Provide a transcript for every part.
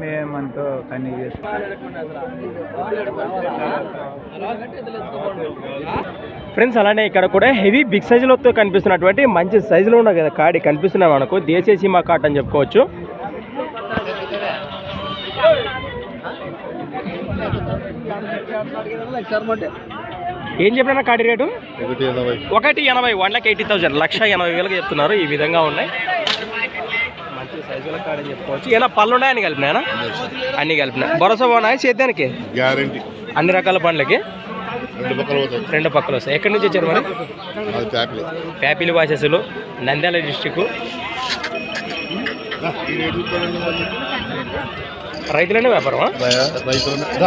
మేమంతా కన్నీ ఫ్రెండ్స్ అలానే ఇక్కడ కూడా హెవీ బిగ్ సైజులతో కనిపిస్తున్నటువంటి మంచి సైజులో ఉన్న కదా కాడి కనిపిస్తున్నాయి మనకు. దేశీయ సీమా కాట్ అని చెప్పుకోవచ్చు. ఏం చెప్పినా కాడి రేటు? ఒకటి ఎనభై. ఒకటి ఎనభై వన్ లాక్ ఎయిటీ థౌసండ్ లక్ష ఎనభై వేలకు చెప్తున్నారు. ఈ విధంగా ఉన్నాయి. మంచి సైజుల చెప్పుకోవచ్చు. ఏమైనా పళ్ళు ఉన్నాయని కలిపినాయనా అన్ని? కలిపినా భరోసా బాగున్నాయి సేద్యానికి గ్యారంటీ. అన్ని రకాల పండ్లకి? రెండు పక్కల పోతాయి. రెండు పక్కలు వస్తాయి. ఎక్కడి నుంచి వచ్చారు మరి? ప్యాపిలి. వాసెస్లు నంద్యాల డిస్టిక్ రైతులనే వ్యాపారమా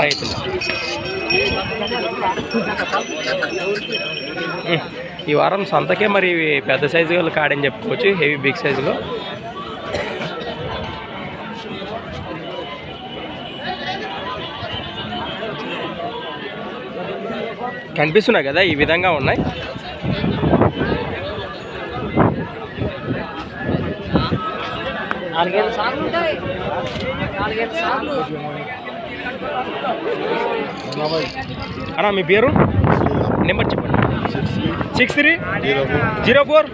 రైతులు. ఈ వారం సంతకే మరి పెద్ద సైజు కాడని చెప్పుకోవచ్చు. హెవీ బిగ్ సైజులో కనిపిస్తున్నాయి కదా ఈ విధంగా ఉన్నాయి. నాలుగైదు సార్లు ఉంటాయి. నాలుగైదు సార్లు. అన్నా మీ పేరు? నెంబర్ చెప్పండి. Six three? Zero four? Zero four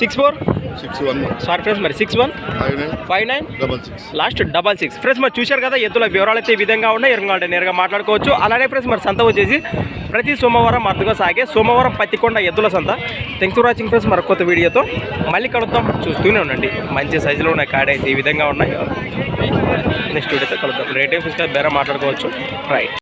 six four? Six one sorry friends మరి six one? Five nine? Five nine double six last double six. Friends మరి చూశారు కదా ఎద్దుల వివరాలు అయితే ఈ విధంగా ఉన్నాయి. ఎరుగాలంటే నేరుగా మాట్లాడుకోవచ్చు. అలానే ఫ్రెండ్స్ మరి సంత వచ్చేసి ప్రతి సోమవారం అర్థగా సాగే సోమవారం పత్తికొండ ఎద్దుల సంత. థ్యాంక్స్ ఫర్ వాచింగ్ ఫ్రెండ్స్ మరొక కొత్త వీడియోతో మళ్ళీ కలుద్దాం. చూస్తూనే ఉండండి. మంచి సైజులో ఉన్న కాడ అయితే ఈ విధంగా ఉన్నాయి. నెక్స్ట్ వీడియోతో కలుద్దాం. రేటింగ్ ఫిజికల్ బేరా మాట్లాడుకోవచ్చు. రైట్